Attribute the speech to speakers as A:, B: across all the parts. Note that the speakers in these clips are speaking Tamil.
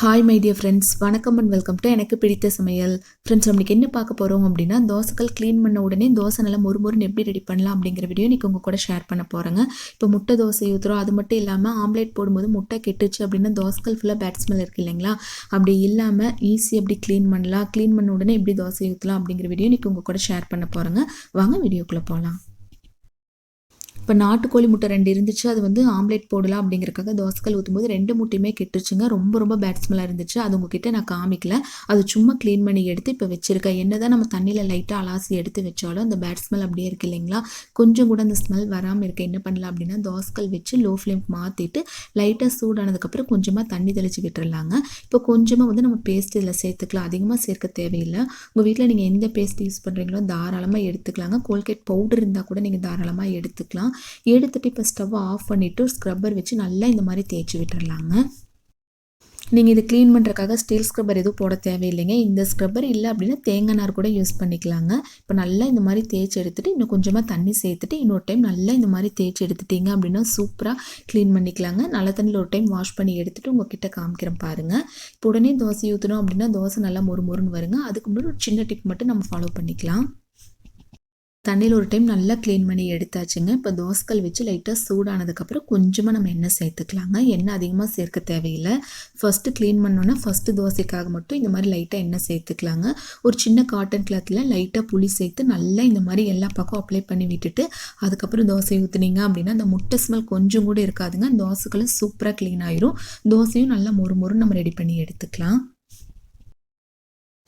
A: ஹாய் மை டியர் ஃப்ரெண்ட்ஸ் வணக்கம் அண்ட் வெல்கம் டு எனக்கு பிடித்த சமையல். ஃப்ரெண்ட்ஸ் நம்மளுக்கு என்ன பார்க்க போகிறோம் அப்படின்னா தோசைகள் க்ளீன் பண்ண உடனே தோசை நல்லா மொறுமொறுன்னு எப்படி ரெடி பண்ணலாம் அப்படிங்கிற வீடியோ இன்றைக்கி உங்கள் கூட ஷேர் பண்ண போகிறேங்க இப்போ முட்டை தோசை ஊற்றுறோம் அது மட்டும் இல்லாமல் ஆம்லேட் போடும்போது முட்டை கெட்டுச்சு அப்படின்னா தோசைகள் ஃபுல்லாக பேட் ஸ்மெல் இருக்குது இல்லைங்களா? அப்படி இல்லாமல் ஈஸி எப்படி க்ளீன் பண்ணலாம் க்ளீன் பண்ண உடனே எப்படி தோசை ஊற்றலாம் அப்படிங்கிற வீடியோ இன்றைக்கி உங்கள் கூட ஷேர் பண்ண போகிறேங்க வாங்க வீடியோக்குள்ளே போகலாம் இப்போ நாட்டுக்கோழி முட்டை ரெண்டு இருந்துச்சு அது வந்து ஆம்லேட் போடலாம் அப்படிங்கிறக்காக தோசைக்கல் ஊற்றும்போது ரெண்டு முட்டையுமே கெட்டுருச்சுங்க ரொம்ப ரொம்ப பேட்ஸ்மெல்லாம் இருந்துச்சு. அது உங்ககிட்ட நான் காமிக்கல. அது சும்மா க்ளீன் பண்ணி எடுத்து இப்போ வச்சுருக்கேன். என்ன தான் நம்ம தண்ணியில் லைட்டாக அலாசி எடுத்து வச்சாலும் அந்த பேட் ஸ்மெல் அப்படியே இருக்கு இல்லைங்களா? கொஞ்சம் கூட அந்த ஸ்மெல் வராமல் இருக்க என்ன பண்ணலாம் அப்படின்னா தோசைக்கல் வச்சு லோ ஃப்ளேம் மாற்றிட்டு லைட்டாக சூடானதுக்கப்புறம் கொஞ்சமாக தண்ணி தெளித்து விட்டுறலாங்க. இப்போ கொஞ்சமாக வந்து நம்ம பேஸ்ட் இதில் சேர்த்துக்கலாம். அதிகமாக சேர்க்க தேவையில்லை. உங்கள் வீட்டில் நீங்கள் எந்த பேஸ்ட் யூஸ் பண்ணுறீங்களோ தாராளமாக எடுத்துக்கலாங்க. கோல்கேட் பவுடர் இருந்தால் கூட நீங்கள் தாராளமாக எடுத்துக்கலாம். எடுத்துட்டு இப்போ ஸ்டவ்வை ஆஃப் பண்ணிவிட்டு ஸ்க்ரப்பர் வச்சு நல்லா இந்த மாதிரி தேய்ச்சி விட்டுடலாங்க நீங்கள் இது க்ளீன் பண்ணுறக்காக ஸ்டீல் ஸ்க்ரப்பர் எதுவும் போட தேவையில்லைங்க. இந்த ஸ்க்ரப்பர் இல்லை அப்படின்னா தேங்காய் நார் கூட யூஸ் பண்ணிக்கலாங்க. இப்போ நல்லா இந்த மாதிரி தேய்ச்சி எடுத்துகிட்டு இன்னும் கொஞ்சமாக தண்ணி சேர்த்துட்டு இன்னொரு டைம் நல்லா இந்த மாதிரி தேய்ச்சி எடுத்துட்டீங்க அப்படின்னா சூப்பராக க்ளீன் பண்ணிக்கலாங்க. நல்ல தண்ணியில் ஒரு டைம் வாஷ் பண்ணி எடுத்துகிட்டு உங்ககிட்ட காமிக்கிறேன் பாருங்கள் இப்போ உடனே தோசை ஊற்றணும் அப்படின்னா தோசை நல்லா மொறு மொறுன்னு வருங்க. அதுக்கு முன்னாடி ஒரு சின்ன டிப் மட்டும் நம்ம ஃபாலோ பண்ணிக்கலாம். தண்ணியில் ஒரு டைம் நல்லா க்ளீன் பண்ணி எடுத்தாச்சுங்க. இப்போ தோசைக்கல் வச்சு லைட்டாக சூடானதுக்கப்புறம் கொஞ்சமாக நம்ம எண்ணெய் சேர்த்துக்கலாங்க. எண்ணெய் அதிகமாக சேர்க்க தேவையில்லை. ஃபஸ்ட்டு க்ளீன் பண்ணோன்னா ஃபஸ்ட்டு தோசைக்காக மட்டும் இந்த மாதிரி லைட்டாக எண்ணெய் சேர்த்துக்கலாங்க. ஒரு சின்ன காட்டன் கிளாத்தில் லைட்டாக புளி சேர்த்து நல்லா இந்த மாதிரி எல்லா பக்கம் அப்ளை பண்ணி விட்டுட்டு அதுக்கப்புறம் தோசை ஊற்றுனீங்க அப்படின்னா அந்த முட்டை ஸ்மெல் கொஞ்சம் கூட இருக்காதுங்க. தோசைக்களும் சூப்பராக க்ளீன் ஆயிரும். தோசையும் நல்லா மொறு மொறு நம்ம ரெடி பண்ணி எடுத்துக்கலாம்.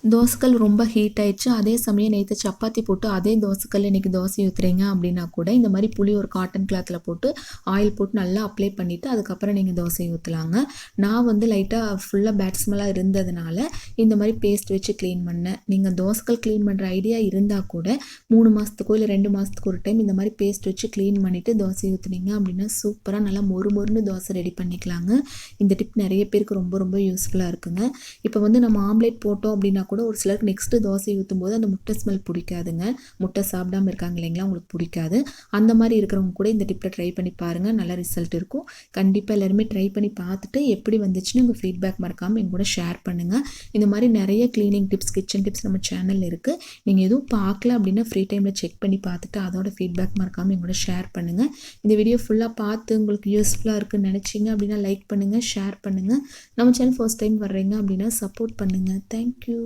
A: தோசைக்கல் ரொம்ப ஹீட் ஆயிடுச்சு. அதே சமயம் நேற்று சப்பாத்தி போட்டு அதே தோசைக்கல் இன்றைக்கி தோசை ஊற்றுறீங்க அப்படின்னா கூட இந்த மாதிரி புளி ஒரு காட்டன் கிளாத்தில் போட்டு ஆயில் போட்டு நல்லா அப்ளை பண்ணிவிட்டு அதுக்கப்புறம் நீங்கள் தோசை ஊற்றலாங்க நான் வந்து லைட்டாக ஃபுல்லாக பேட்ஸ்மெல்லாம் இருந்ததுனால இந்த மாதிரி பேஸ்ட் வச்சு க்ளீன் பண்ணேன். நீங்கள் தோசைக்கல் க்ளீன் பண்ணுற ஐடியா இருந்தால் கூட மூணு மாதத்துக்கோ இல்லை ரெண்டு மாதத்துக்கு ஒரு டைம் இந்த மாதிரி பேஸ்ட் வச்சு க்ளீன் பண்ணிவிட்டு தோசை ஊற்றுனீங்க அப்படின்னா சூப்பராக நல்லா மொறு மொறுன்னு தோசை ரெடி பண்ணிக்கலாங்க. இந்த டிப் நிறைய பேருக்கு ரொம்ப ரொம்ப யூஸ்ஃபுல்லாக இருக்குங்க. இப்போ வந்து நம்ம ஆம்லேட் போட்டோம் அப்படின்னா கூட ஒரு சிலருக்கு நெக்ஸ்ட்டு தோசை ஊற்றும் போது அந்த முட்டை ஸ்மெல் பிடிக்காதுங்க. முட்டை சாப்பிடாம இருக்காங்க இல்லைங்களா? உங்களுக்கு பிடிக்காது. அந்த மாதிரி இருக்கிறவங்க கூட இந்த டிப்பில் ட்ரை பண்ணி பாருங்கள் நல்ல ரிசல்ட் இருக்கும். கண்டிப்பாக எல்லாருமே ட்ரை பண்ணி பார்த்துட்டு எப்படி வந்துச்சுன்னு உங்கள் ஃபீட்பேக் மறக்காமல் எங்க கூட ஷேர் பண்ணுங்கள் இந்த மாதிரி நிறைய க்ளீனிங் டிப்ஸ் கிச்சன் டிப்ஸ் நம்ம சேனலில் இருக்குது நீங்கள் எதுவும் பார்க்கல அப்படின்னா ஃப்ரீ டைமில் செக் பண்ணி பார்த்துட்டு அதோட ஃபீட்பேக் மறக்காமல் எங்கூட ஷேர் பண்ணுங்கள் இந்த வீடியோ ஃபுல்லாக பார்த்து உங்களுக்கு யூஸ்ஃபுல்லாக இருக்குன்னு நினச்சிங்க அப்படின்னா லைக் பண்ணுங்கள் ஷேர் பண்ணுங்கள் நம்ம சேனல் ஃபர்ஸ்ட் டைம் வர்றீங்க அப்படின்னா சப்போர்ட் பண்ணுங்கள் தேங்க்யூ